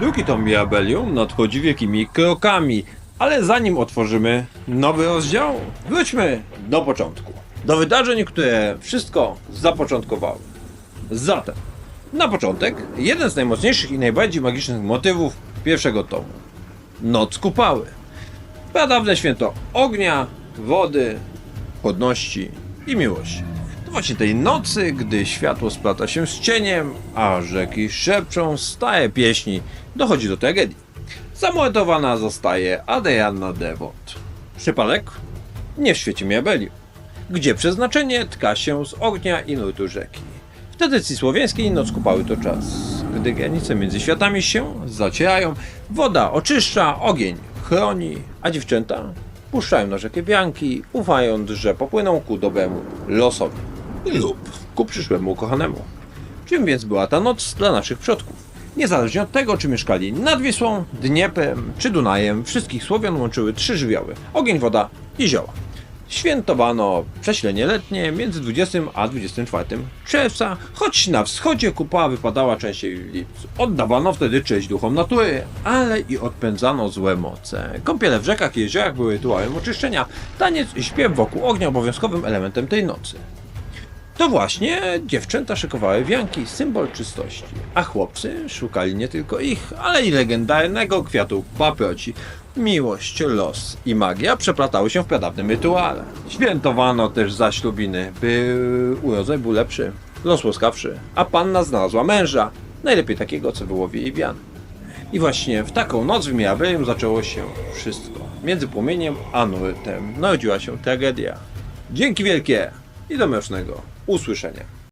Drugi tom Mirabellium nadchodzi wielkimi krokami, ale zanim otworzymy nowy rozdział, wróćmy do początku. Do wydarzeń, które wszystko zapoczątkowały. Zatem, na początek, jeden z najmocniejszych i najbardziej magicznych motywów pierwszego tomu. Noc kupały. Pradawne święto ognia, wody, godności i miłości. To właśnie tej nocy, gdy światło splata się z cieniem, a rzeki szepczą stare pieśni, dochodzi do tragedii. Zamordowana zostaje Adrianna Devot. Przypadek? Nie w świecie Miabeli, gdzie przeznaczenie tka się z ognia i nurtu rzeki. W tradycji słowiańskiej noc kupały to czas, gdy granice między światami się zacierają, woda oczyszcza, ogień chroni, a dziewczęta puszczają na rzekę wianki, ufając, że popłyną ku dobremu losowi lub ku przyszłemu ukochanemu. Czym więc była ta noc dla naszych przodków? Niezależnie od tego, czy mieszkali nad Wisłą, Dnieprem czy Dunajem, wszystkich Słowian łączyły trzy żywioły: ogień, woda i zioła. Świętowano prześlenie letnie między 20 a 24 czerwca, choć na wschodzie kupa wypadała częściej w lipcu. Oddawano wtedy cześć duchom natury, ale i odpędzano złe moce. Kąpiele w rzekach i jeziorach były rytuałem oczyszczenia, taniec i śpiew wokół ognia obowiązkowym elementem tej nocy. To właśnie dziewczęta szykowały wianki, symbol czystości, a chłopcy szukali nie tylko ich, ale i legendarnego kwiatu paproci. Miłość, los i magia przeplatały się w pradawnym rytuale. Świętowano też zaślubiny, by urodzaj był lepszy, los łaskawszy, a panna znalazła męża, najlepiej takiego, co wyłowi jej wian. I właśnie w taką noc w Mirabellium zaczęło się wszystko. Między płomieniem a nurtem narodziła się tragedia. Dzięki wielkie i do mrocznego usłyszenia.